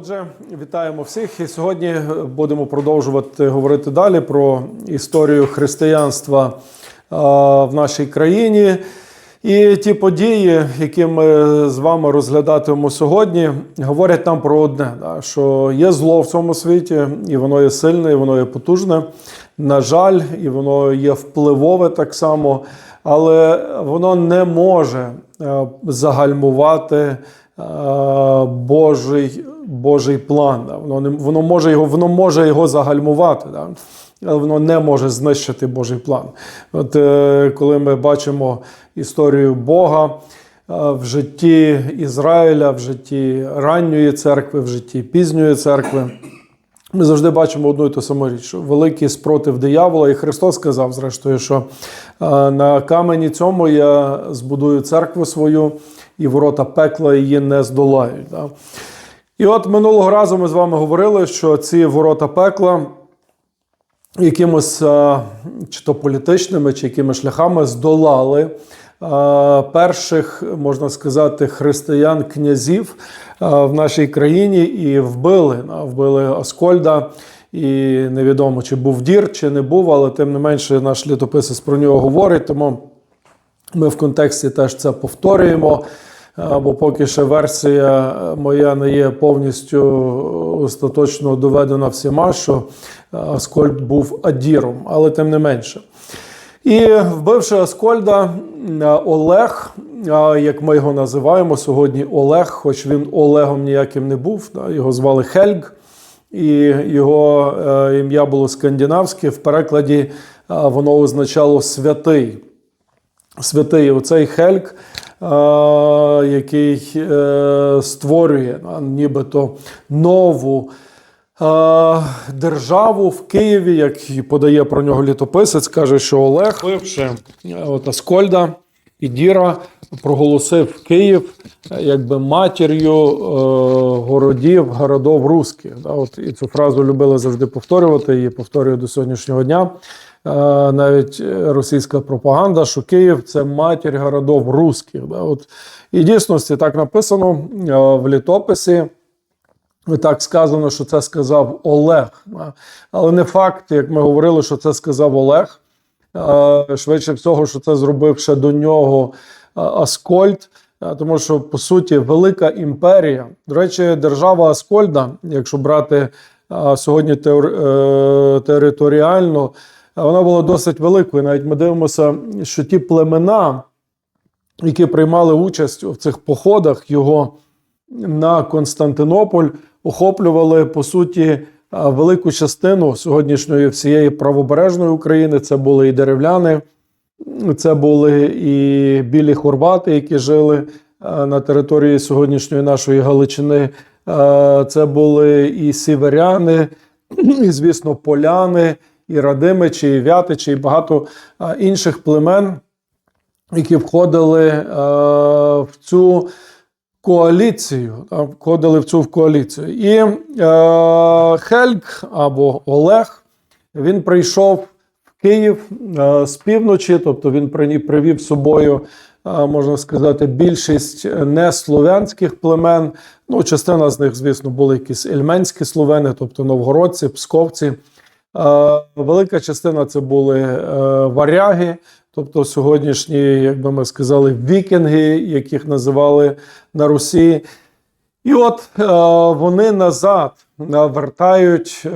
Отже, вітаємо всіх. І сьогодні будемо продовжувати говорити далі про історію християнства в нашій країні. І ті події, які ми з вами розглядатимемо сьогодні, говорять нам про одне: що є зло в цьому світі, і воно є сильне, і воно є потужне. На жаль, і воно є впливове так само, але воно не може е, загальмувати е, Божий, Божий план. Да. Воно не воно може його, воно може його загальмувати. Да. Але воно не може знищити Божий план. От е, коли ми бачимо історію Бога е, в житті Ізраїля, в житті ранньої церкви, в житті пізньої церкви, ми завжди бачимо одну і ту саму річ, що великий спротив диявола, і Христос сказав, зрештою, що е, на камені цьому я збудую церкву свою, і ворота пекла її не здолають. І от минулого разу ми з вами говорили, що ці ворота пекла якимось чи то політичними, чи якими шляхами здолали перших, можна сказати, християн-князів в нашій країні і вбили. Вбили Аскольда. І невідомо, чи був дір, чи не був, але тим не менше наш літописець про нього говорить. Тому ми в контексті теж це повторюємо. Бо поки ще версія моя не є повністю остаточно доведена всіма, що Аскольд був Адіром, але тим не менше. І вбивши Аскольда, Олег, як ми його називаємо сьогодні, Олег, хоч він Олегом ніяким не був, його звали Хельг, і його ім'я було скандинавське. В перекладі воно означало святий. Святий оцей Хельг який е, створює нібито нову державу в Києві, як подає про нього літописець, каже, що Олег, вивши от Аскольда і Діра, проголосив Київ якби матір'ю е, городів, городов русських. От І цю фразу любили завжди повторювати, її повторюю до сьогоднішнього дня. Навіть російська пропаганда, що Київ це матір городов русських. От І дійсності так написано в літописі. Так сказано, що це сказав Олег. Але не факт, як ми говорили, що це сказав Олег. Швидше всього, що це зробив ще до нього Аскольд. Тому що, по суті, велика імперія. До речі, держава Аскольда, якщо брати сьогодні е, територіально, вона була досить великою. Навіть ми дивимося, що ті племена, які приймали участь в цих походах його на Константинополь, охоплювали по суті велику частину сьогоднішньої всієї правобережної України. Це були і деревляни, це були і білі хорвати, які жили на території сьогоднішньої нашої Галичини. Це були і сіверяни, і, звісно, поляни і Радимичі, і Вятичі, і багато інших племен, які входили в цю коаліцію, входили в цю коаліцію. І Хельг або Олег він прийшов в Київ з півночі, тобто він привів з собою. Можна сказати, більшість неслов'янських племен. Ну, частина з них, звісно, були якісь ельменські словени, тобто новгородці, псковці. Велика частина це були е, варяги, тобто сьогоднішні, як би ми сказали, вікінги, яких називали на Русі. І от е, вони назад вертають е,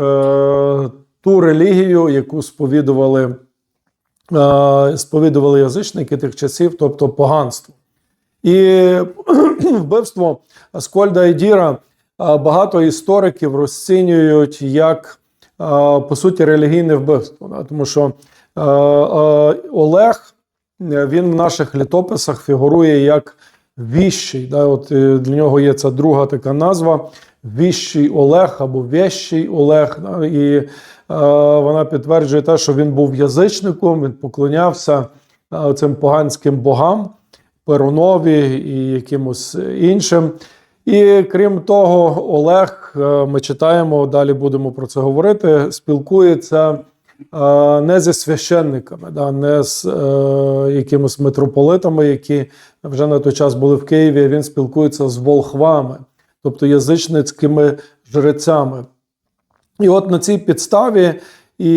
ту релігію, яку сповідували сповідували язичники тих часів, тобто поганство. І вбивство Аскольда і Діра багато істориків розцінюють як по суті релігійне вбивство. Тому що Олег він в наших літописах фігурує як віщий. От Для нього є ця друга така назва Віщий Олег або Вещий Олег. І вона підтверджує те, що він був язичником, він поклонявся цим поганським богам, Перунові і якимось іншим. І крім того, Олег, е, ми читаємо, далі будемо про це говорити. Спілкується е, не зі священниками, да, не з е, якимись митрополитами, які вже на той час були в Києві. Він спілкується з волхвами. тобто язичницькими жрецями. І от на цій підставі, і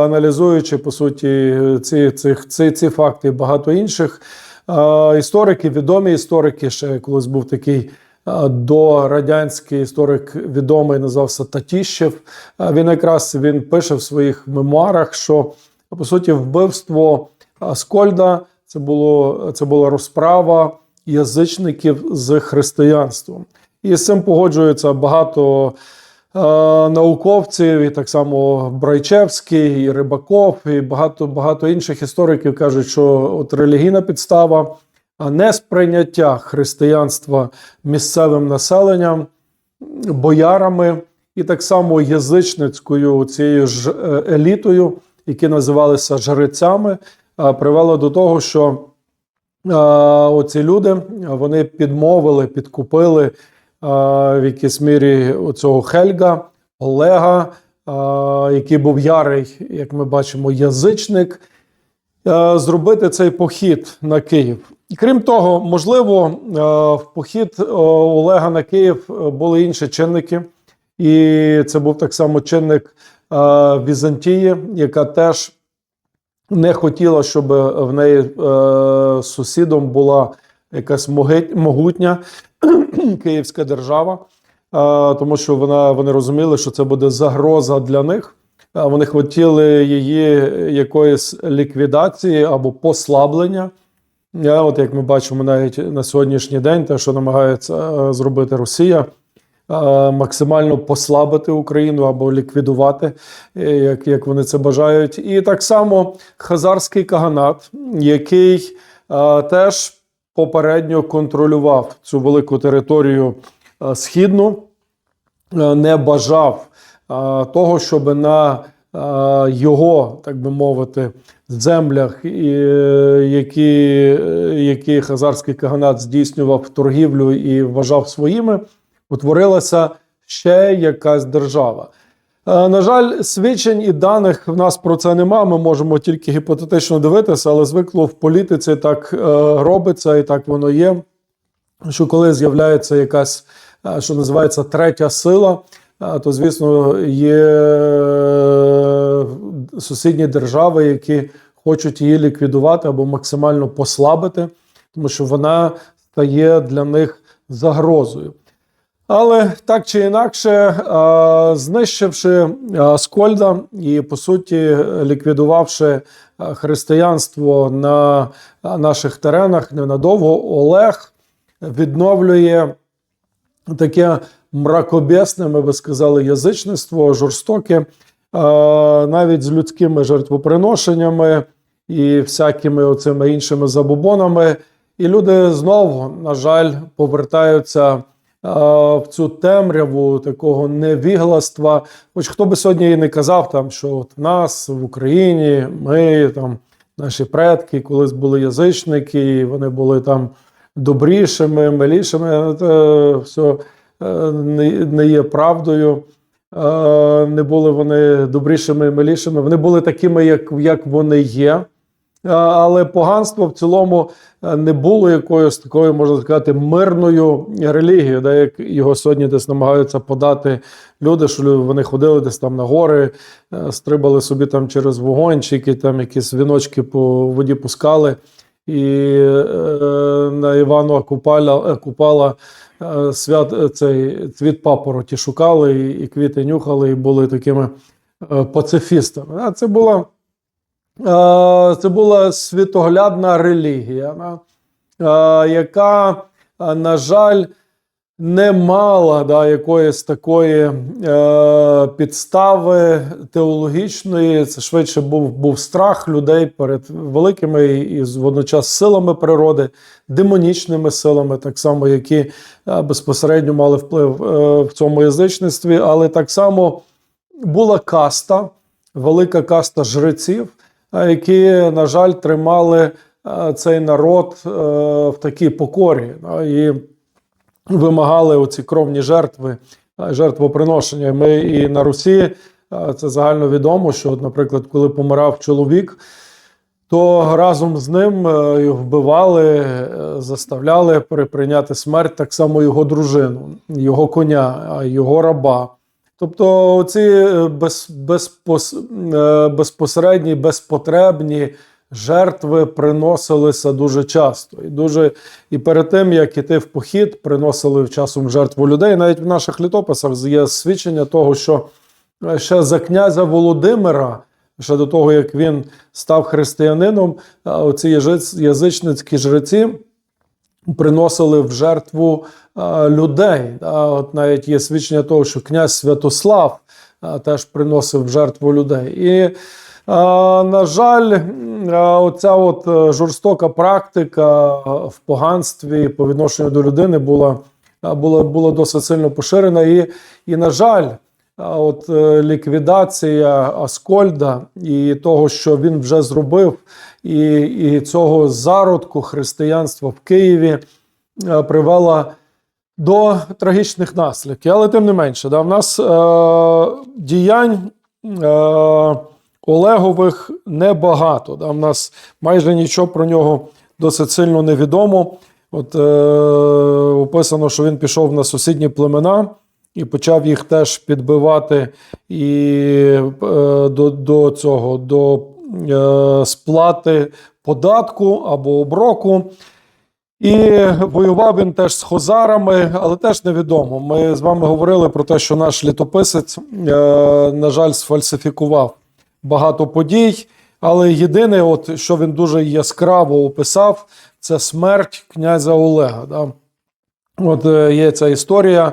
аналізуючи по суті ці, цих, ці, ці факти і багато інших, е, історики, відомі історики, ще колись був такий е, дорадянський історик, відомий, називався Татіщев. Він якраз він пише в своїх мемуарах, що по суті вбивство Скольда це було це була розправа язичників з християнством. І з цим погоджується багато науковців, і так само Брайчевський, і Рибаков, і багато багато інших істориків кажуть, що от релігійна підстава, а не сприйняття християнства місцевим населенням, боярами і так само язичницькою цією ж е, елітою, які називалися жрецями, привело до того, що оці люди вони підмовили, підкупили в якійсь мірі цього Хельга, Олега, який був ярий, як ми бачимо, язичник, зробити цей похід на Київ. І Крім того, можливо, е, в похід е, Олега на Київ е, були інші чинники, і це був так само чинник Візантії, яка теж не хотіла, щоб в неї сусідом була якась могутня київська держава, тому що вона, вони розуміли, що це буде загроза для них. Вони хотіли її якоїсь ліквідації або послаблення. Е, От як ми бачимо навіть на сьогоднішній день, те, що намагається е, зробити Росія, е, максимально послабити Україну або ліквідувати, е, як, як вони це бажають. І так само хазарський каганат, який теж попередньо контролював цю велику територію східну, не бажав того, щоб на його, так би мовити, землях, е, які, е, які хазарський каганат здійснював торгівлю і вважав своїми, утворилася ще якась держава. Е, На жаль, свідчень і даних в нас про це нема. Ми можемо тільки гіпотетично дивитися, але звикло в політиці так е, робиться і так воно є. Що коли з'являється якась, е, що називається третя сила, е, то звісно є е, сусідні держави, які хочуть її ліквідувати або максимально послабити, тому що вона стає для них загрозою. Але так чи інакше, е, знищивши е, Скольда і по суті ліквідувавши е, християнство на наших теренах ненадовго, Олег відновлює таке мракобесне, ми би сказали, язичництво, жорстоке, навіть з людськими жертвоприношеннями і всякими оцими іншими забобонами. І люди знову, на жаль, повертаються в цю темряву такого невігластва. Хоч хто би сьогодні і не казав, там, що от в нас в Україні ми там. Наші предки колись були язичники, і вони були там добрішими, милішими. Це все е, не є правдою. Е, Не були вони добрішими, милішими. Вони були такими, як, як вони є. Е, Але поганство в цілому е, не було якоюсь такою, можна сказати, мирною релігією, де як його сьогодні десь намагаються подати люди, що вони ходили десь там на гори, стрибали собі там через вогончики, там якісь віночки по воді пускали. І е, на Івана Купаля, е, Купала е, свят, цей цвіт папороті шукали і, квіти нюхали, і були такими пацифістами. А це була це була світоглядна релігія, яка, на жаль, не мала да, якоїсь такої е, підстави теологічної. Це швидше був, був страх людей перед великими і водночас силами природи, демонічними силами, так само, які е, безпосередньо мали вплив е, в цьому язичництві, але так само була каста, велика каста жреців, е, які, на жаль, тримали е, цей народ е, в такій покорі да, і вимагали оці кровні жертви, жертвоприношення. Ми і на Русі це загально відомо, що, наприклад, коли помирав чоловік. то разом з ним е, вбивали, е, заставляли переприйняти смерть так само його дружину, його коня, його раба. Тобто ці е, без, безпос, безпосередні, безпотребні жертви приносилися дуже часто. І, дуже, і перед тим, як іти в похід, приносили часом жертву людей. Навіть в наших літописах є свідчення того, що е, ще за князя Володимира, ще до того, як він став християнином, е, оці язичницькі жреці приносили в жертву е, людей. От навіть є свідчення того, що князь Святослав теж приносив в жертву людей. І, на жаль, оця от е, жорстока практика е, в поганстві по відношенню до людини була, була, була досить сильно поширена. І, і на жаль, от е, ліквідація Аскольда і того, що він вже зробив, і, і цього зародку християнства в Києві привела до трагічних наслідків. Але тим не менше, да, в нас е, діянь Олегових небагато. Да, в нас майже нічого про нього досить сильно невідомо. От е, описано, що він пішов на сусідні племена і почав їх теж підбивати і е, до, до цього до е, сплати податку або оброку. І воював він теж з хозарами, але теж невідомо. Ми з вами говорили про те, що наш літописець, е, на жаль, сфальсифікував багато подій. Але єдине, от, що він дуже яскраво описав, це смерть князя Олега. Да? От е, є ця історія,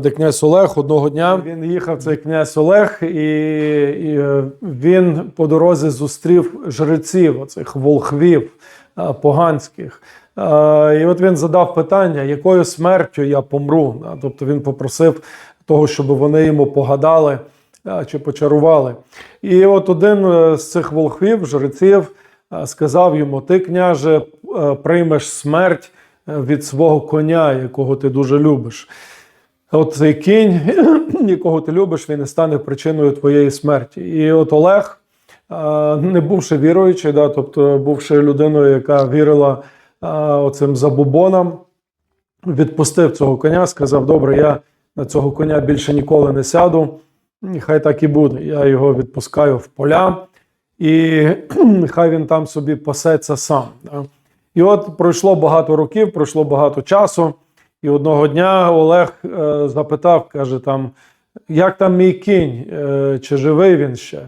де князь Олег одного дня він їхав, цей князь Олег, і, і е, він по дорозі зустрів жреців, оцих волхвів поганських. І от він задав питання, якою смертю я помру. Тобто він попросив того, щоб вони йому погадали чи почарували. І от один е, з цих волхвів, жреців, сказав йому: Ти, княже, е, приймеш смерть е, від свого коня, якого ти дуже любиш. От цей кінь, якого ти любиш, він і стане причиною твоєї смерті. І от Олег, не бувши віруючий, да, тобто бувши людиною, яка вірила оцим забубонам, відпустив цього коня, сказав: Добре, я на цього коня більше ніколи не сяду. І Хай так і буде. Я його відпускаю в поля, і хай він там собі пасеться сам. І от пройшло багато років, пройшло багато часу. І одного дня Олег е, запитав, каже, там, як там мій кінь, е, чи живий він ще?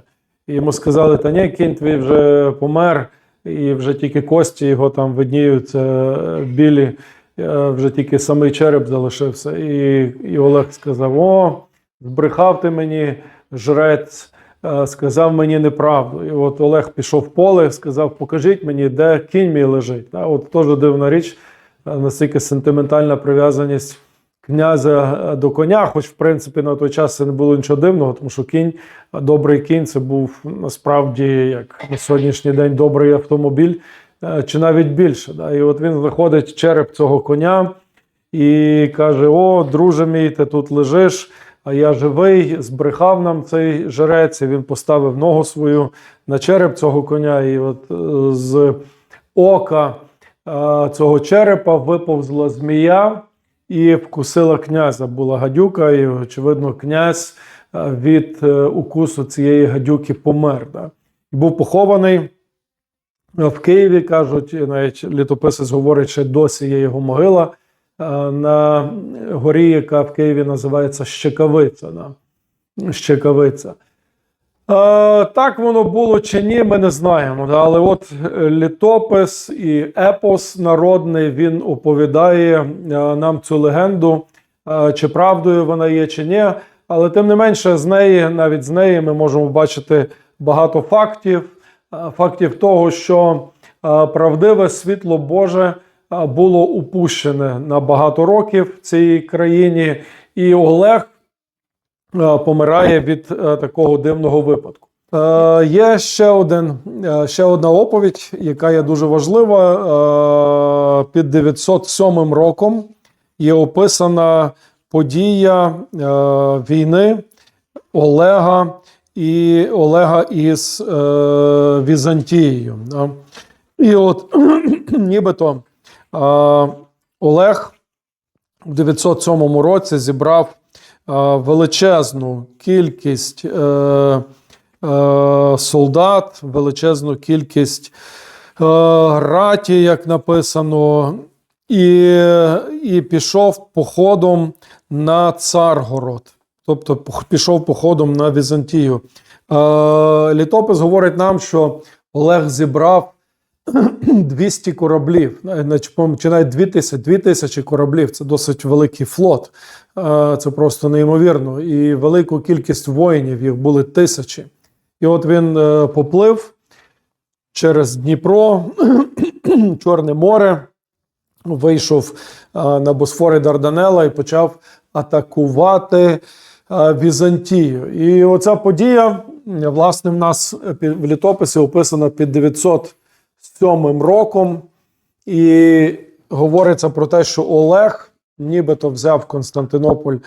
І йому сказали, та ні, кінь твій вже помер, і вже тільки кості його там видніються е, білі, вже тільки самий череп залишився. І, і Олег сказав: О, збрехав ти мені, жрець, е, сказав мені неправду. І от Олег пішов в поле, сказав: Покажіть мені, де кінь мій лежить. От теж дивна річ, е, наскільки сентиментальна прив'язаність князя е, до коня, хоч в принципі на той час це не було нічого дивного, тому що кінь, добрий кінь, це був насправді як на сьогоднішній день добрий автомобіль, чи навіть більше. І от він знаходить череп цього коня і каже: О, друже мій, ти тут лежиш. А я живий, збрехав нам цей жрець, і він поставив ногу свою на череп цього коня, і от е, з ока е, цього черепа виповзла змія і вкусила князя. Була гадюка, і, очевидно, князь е, від укусу цієї гадюки помер. Да? І був похований в Києві, кажуть, навіть літописець говорить, що досі є його могила на горі, яка в Києві називається Щекавиця. Щекавиця. Так воно було чи ні, ми не знаємо. Але от е, літопис і епос народний він оповідає е, нам цю легенду, е, чи правдою вона є, чи ні. Але тим не менше, з неї, навіть з неї, ми можемо бачити багато фактів, фактів того, що правдиве світло Боже було упущене на багато років в цій країні, і Олег помирає від е, такого дивного випадку. Е, Є ще, один, е, ще одна оповідь, яка є дуже важлива. Під 907 роком є описана подія війни Олега і Олега із Візантією. І от нібито Олег в 907 році зібрав величезну кількість е, е, солдат, величезну кількість е, раті, як написано, і, і пішов походом на Царгород. Тобто пішов походом на Візантію. Літопис говорить нам, що Олег зібрав 200 кораблів, чи навіть 2000, 2000 кораблів. Це досить великий флот. Це просто неймовірно. І велику кількість воїнів, їх були тисячі. І от він е, поплив через Дніпро, Чорне море, вийшов е, на Босфори Дарданела і почав атакувати е, Візантію. І оця подія, власне, в нас в літописі описана під 907 роком. І говориться про те, що Олег нібито взяв Константинополь е,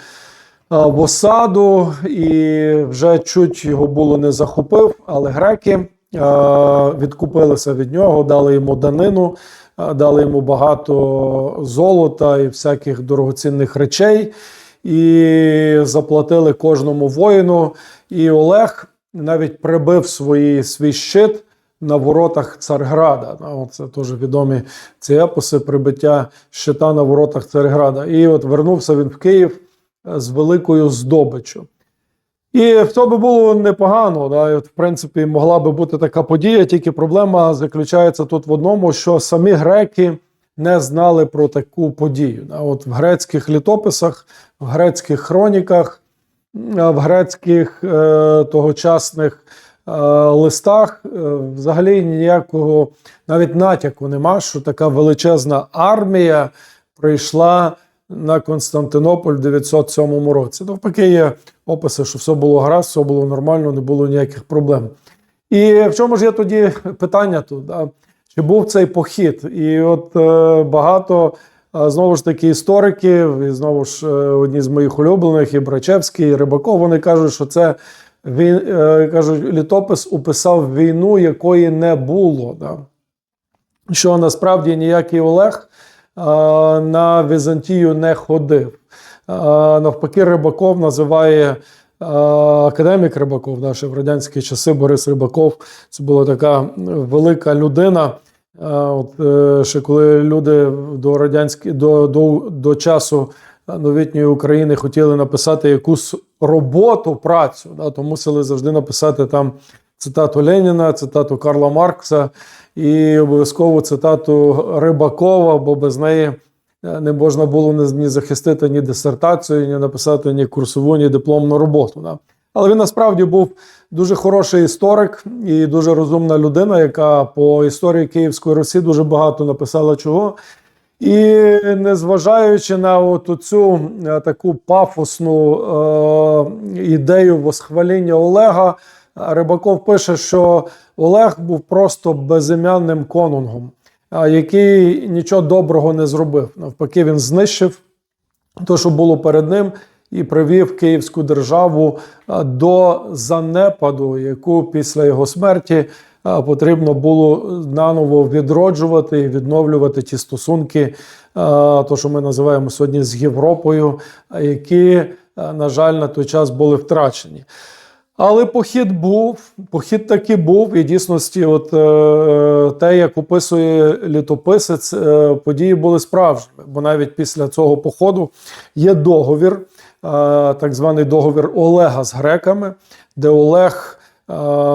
в осаду, і вже чуть його було не захопив, але греки е, відкупилися від нього, дали йому данину, е, дали йому багато золота і всяких дорогоцінних речей, і заплатили кожному воїну. І Олег навіть прибив свої, свій щит на воротах Царграда. Ну, Це теж відомі ці епоси прибиття щита на воротах Царграда. І от вернувся він в Київ е, з великою здобиччю. І то би було непогано. Да? І от, в принципі, могла би бути така подія, тільки проблема заключається тут в одному, що самі греки не знали про таку подію. От в грецьких літописах, в грецьких хроніках, в грецьких е, тогочасних листах е, взагалі ніякого навіть натяку нема, що така величезна армія прийшла на Константинополь в 907 році. Навпаки, є описи, що все було гаразд, все було нормально, не було ніяких проблем. І в чому ж є тоді питання тут? Да? Чи був цей похід? І от е, багато е, знову ж таки істориків, і знову ж е, одні з моїх улюблених, і Брачевський, і Рибаков, вони кажуть, що це він е, кажуть, літопис описав війну, якої не було. Да? Що насправді ніякий Олег е, на Візантію не ходив. Е, навпаки, Рибаков називає академік Рибаков, ще в радянські часи Борис Рибаков. Це була така велика людина. От, ще коли люди до радянські до, до, до часу новітньої України хотіли написати якусь роботу, працю, да, то мусили завжди написати там цитату Леніна, цитату Карла Маркса і обов'язково цитату Рибакова, бо без неї е, не можна було ні, захистити ні дисертацію, ні написати ні курсову, ні дипломну роботу. Да. Але він насправді був дуже хороший історик і дуже розумна людина, яка по історії Київської Русі дуже багато написала чого. І незважаючи на от цю е, таку пафосну е, ідею восхваління Олега, Рибаков пише, що Олег був просто безім'янним конунгом, який нічого доброго не зробив. Навпаки, він знищив те, що було перед ним, і привів Київську державу до занепаду, яку після його смерті потрібно було наново відроджувати і відновлювати ті стосунки, то, що ми називаємо сьогодні з Європою, які, на жаль, на той час були втрачені. Але похід був, похід таки був, і дійсності, от е, те, як описує літописець, е, події були справжніми. Бо навіть після цього походу є договір, е, так званий договір Олега з греками, де Олег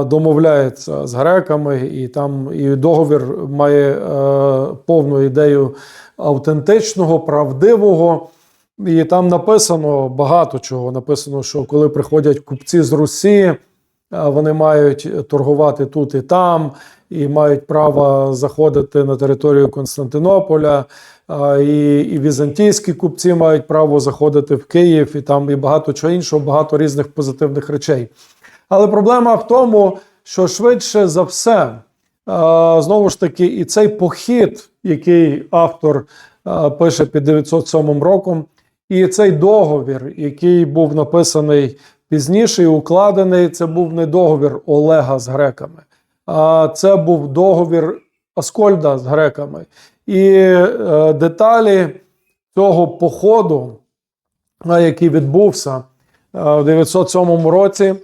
домовляється з греками, і там і договір має е, повну ідею автентичного, правдивого. І там написано багато чого. Написано, що коли приходять купці з Русі, вони мають торгувати тут і там, і мають право заходити на територію Константинополя. І, і візантійські купці мають право заходити в Київ, і там і багато чого іншого, багато різних позитивних речей. Але проблема в тому, що швидше за все, знову ж таки, і цей похід, який автор пише під 907 роком, і цей договір, який був написаний пізніший укладений. Це був не договір Олега з греками, а це був договір Аскольда з греками. І е, деталі цього походу, який відбувся е, в 907 році, е,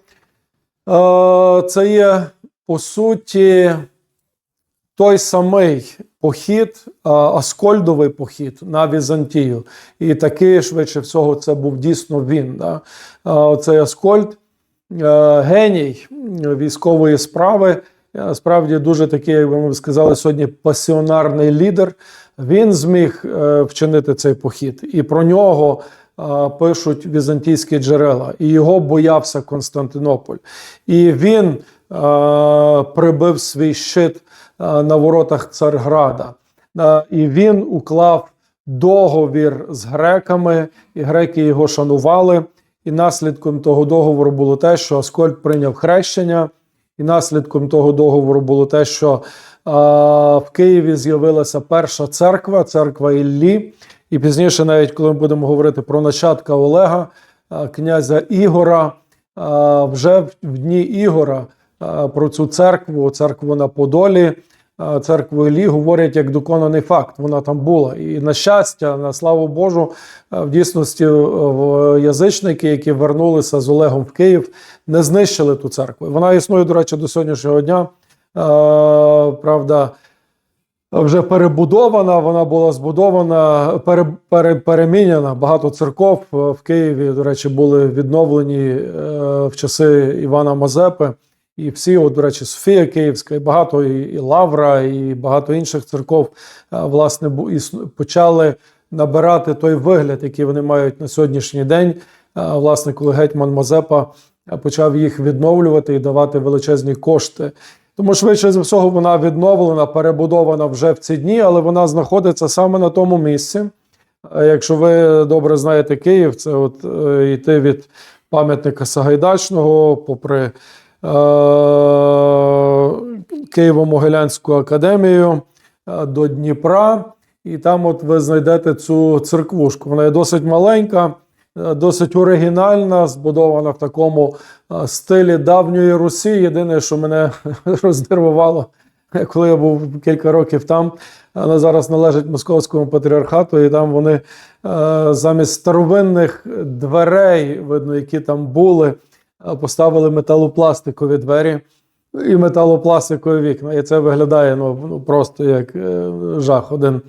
це є по суті той самий похід, Аскольдовий похід на Візантію. І такий, швидше всього, це був дійсно він. Да? Цей Аскольд, е, геній військової справи, е, справді дуже такий, як ми сказали, сьогодні пасіонарний лідер. Він зміг е, вчинити цей похід, і про нього е, пишуть візантійські джерела. І його боявся Константинополь. І він прибив свій щит на воротах Царграда. І він уклав договір з греками, і греки його шанували. І наслідком того договору було те, що Аскольд прийняв хрещення. І наслідком того договору було те, що а, в Києві з'явилася перша церква, церква Іллі. І пізніше, навіть коли ми будемо говорити про нащадка Олега, князя Ігора, вже в, дні Ігора про цю церкву, церкву на Подолі, церкву Іллі говорять як доконаний факт. Вона там була. І на щастя, на славу Божу, в дійсності язичники, які вернулися з Олегом в Київ, не знищили ту церкву. Вона існує, до речі, до сьогоднішнього дня. Е, правда, вже перебудована, вона була збудована, пере, пере, переміняна. Багато церков е, в Києві, до речі, були відновлені е, в часи Івана Мазепи. І всі, от, до речі, Софія Київська, і багато і, і Лавра, і багато інших церков, е, власне, почали набирати той вигляд, який вони мають на сьогоднішній день. Власне, коли гетьман Мазепа почав їх відновлювати і давати величезні кошти. Тому швидше за всього вона відновлена, перебудована вже в ці дні, але вона знаходиться саме на тому місці. Якщо ви добре знаєте Київ, це от е, йти від пам'ятника Сагайдачного, попри е, Києво-Могилянську академію е, до Дніпра, і там от ви знайдете цю церквушку. Вона є досить маленька, досить оригінальна, збудована в такому е, стилі давньої Русі. Єдине, що мене рознервувало, коли я був кілька років там, вона зараз належить московському патріархату, і там вони е, замість старовинних дверей, видно, які там були, е, поставили металопластикові двері і металопластикові вікна. І це виглядає ну, ну, просто як е, жах один.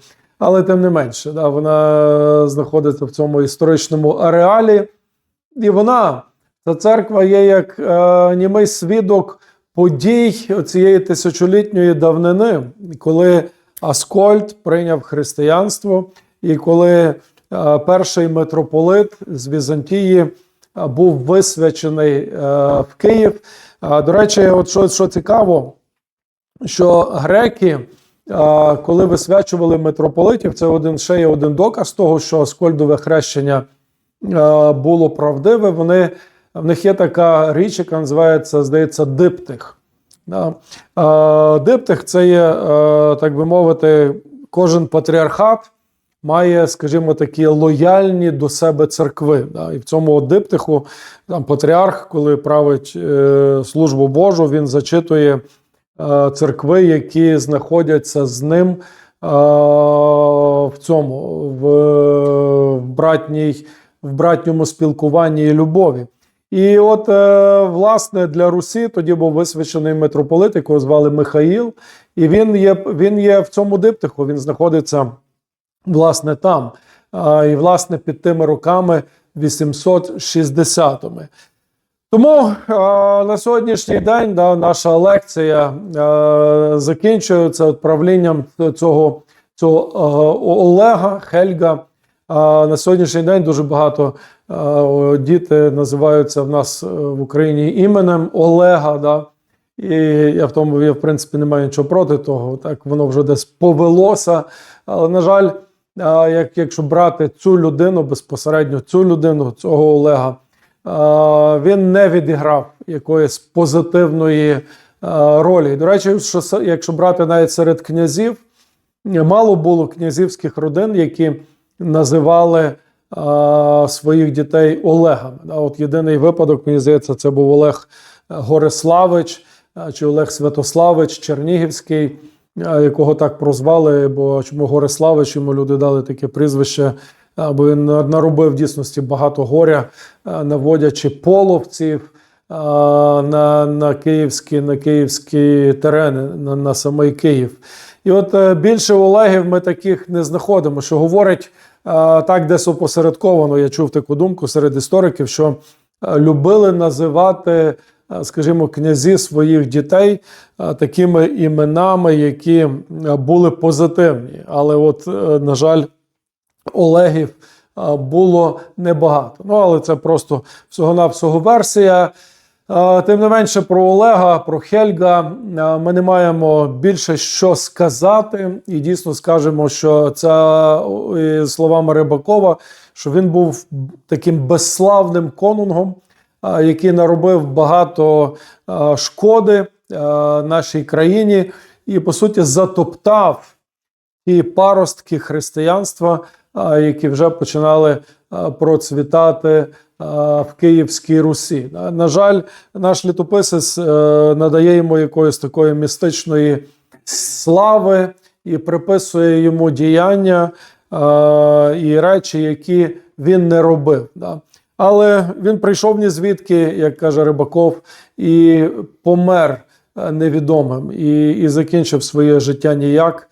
Але тим не менше, да, вона знаходиться в цьому історичному ареалі, і вона, ця церква, є як е, німий свідок подій цієї тисячолітньої давнини, коли Аскольд прийняв християнство, і коли е, перший митрополит з Візантії е, був висвячений е, в Київ. Е, До речі, от що, що цікаво, що греки, коли висвячували митрополитів, це один ще є один доказ того, що Аскольдове хрещення е, було правдиве. Вони, в них є така річ, яка називається, здається, диптих. Е, Диптих це є, е, так би мовити, кожен патріархат має, скажімо, такі лояльні до себе церкви. І в цьому диптиху там патріарх, коли править службу Божу, він зачитує церкви, які знаходяться з ним е, в цьому в братній, в братньому спілкуванні і любові. І от, е, власне, для Русі тоді був висвячений митрополит, якого звали Михаїл, і він є, він є в цьому диптиху, він знаходиться власне там. І, власне, під тими роками 860-ми. Тому е, на сьогоднішній день да, наша лекція е, закінчується от правлінням цього, цього е, Олега Хельга. А на сьогоднішній день дуже багато е, діти називаються в нас е, в Україні іменем Олега. Да? І я в тому я, в принципі не маю нічого проти того. Так воно вже десь повелося. Але, на жаль, а, як, якщо брати цю людину безпосередньо, цю людину, цього Олега, він не відіграв якоїсь позитивної ролі. До речі, що якщо брати навіть серед князів, мало було князівських родин, які називали своїх дітей Олегами. От єдиний випадок, мені здається, це був Олег Гориславич чи Олег Святославич Чернігівський, якого так прозвали, бо чому Гориславич йому люди дали таке прізвище, бо він наробив дійсності багато горя, наводячи половців на, на, київські, на київські терени, на, на самий Київ. І от е, більше Олегів ми таких не знаходимо, що говорить е, так, десь опосередковано. Я чув таку думку серед істориків, що е, любили називати, е, скажімо, князі своїх дітей е, такими іменами, які е, були позитивні. Але, от, е, на жаль, Олегів було небагато. Ну, але це просто всього-навсього версія. Тим не менше, про Олега, про Хельга ми не маємо більше що сказати, і дійсно скажемо, що це словами Рибакова, що він був таким безславним конунгом, який наробив багато шкоди нашій країні і, по суті, затоптав ті паростки християнства, які вже починали процвітати в Київській Русі. На- жаль, наш літописець е, надає йому якоїсь такої містичної слави і приписує йому діяння е, і речі, які він не робив. Але він прийшов ні звідки, як каже Рибаков, і помер е, невідомим, і, і закінчив своє життя ніяк,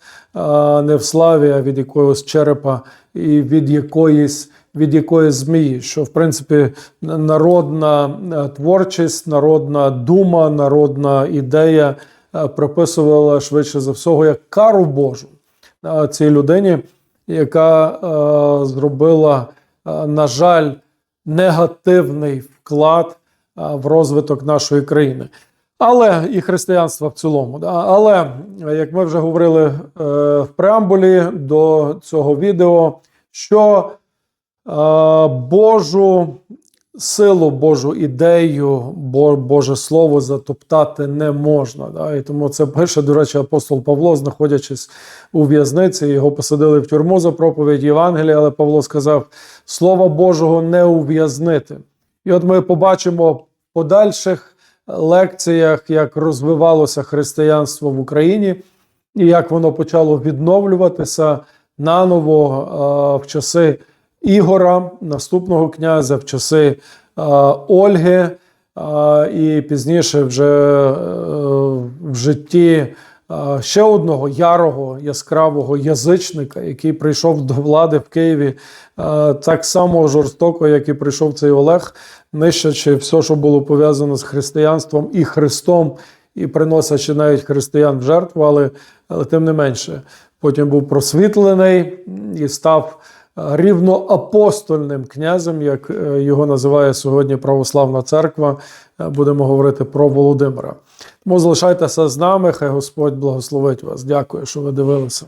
не в славі, а від якогось черепа і від якоїсь. Від якоїсь змії, що в принципі народна е, творчість, народна дума, народна ідея е, приписувала швидше за всього як кару Божу е, цій людині, яка зробила, на жаль, негативний вклад в розвиток нашої країни. Але і християнства в цілому. Да? Але як ми вже говорили е, в преамбулі до цього відео, що е, Божу силу, Божу ідею, Бо- Боже Слово затоптати не можна. Да? І тому це пише, до речі, апостол Павло, знаходячись у в'язниці, його посадили в тюрму за проповідь Євангелія, але Павло сказав: Слова Божого не ув'язнити. І от ми побачимо подальших лекціях, як розвивалося християнство в Україні і як воно почало відновлюватися наново е, в часи Ігора, наступного князя, в часи е, Ольги, е, і пізніше вже в житті ще одного ярого, яскравого язичника, який прийшов до влади в Києві так само жорстоко, як і прийшов цей Олег, нищачи все, що було пов'язано з християнством і Христом, і приносячи навіть християн в жертву, але, але тим не менше, потім був просвітлений і став рівноапостольним князем, як е, його називає сьогодні Православна Церква. Е, Будемо говорити про Володимира. Тому залишайтеся з нами. Хай Господь благословить вас. Дякую, що ви дивилися.